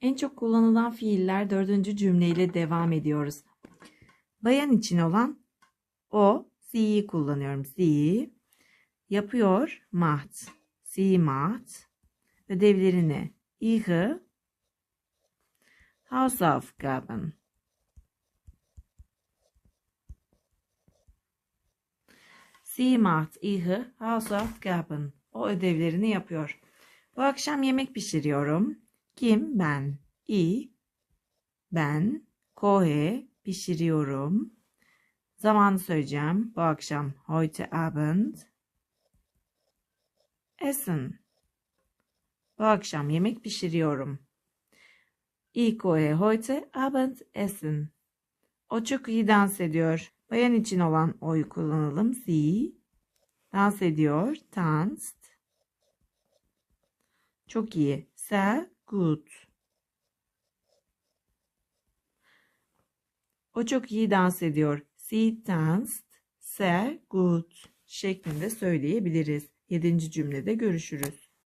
En çok kullanılan fiiller dördüncü cümleyle devam ediyoruz. Bayan için olan o, sie'yi kullanıyorum. Sie. Yapıyor, macht. Sie macht. Ödevlerini, ihre. Hausaufgaben. Sie macht ihre Hausaufgaben. O ödevlerini yapıyor. Bu akşam yemek pişiriyorum. Kim? Ben. Ich. Ben. Kohe. Pişiriyorum. Zamanı söyleyeceğim. Bu akşam. Heute Abend. Essen. Bu akşam yemek pişiriyorum. Ich kohe heute Abend essen. O çok iyi dans ediyor. Bayan için olan oy kullanalım. Sie. Dans ediyor. Tanzt. Çok iyi. Sehr gut. O çok iyi dans ediyor. Sie tanzt sehr gut şeklinde söyleyebiliriz. Yedinci cümlede görüşürüz.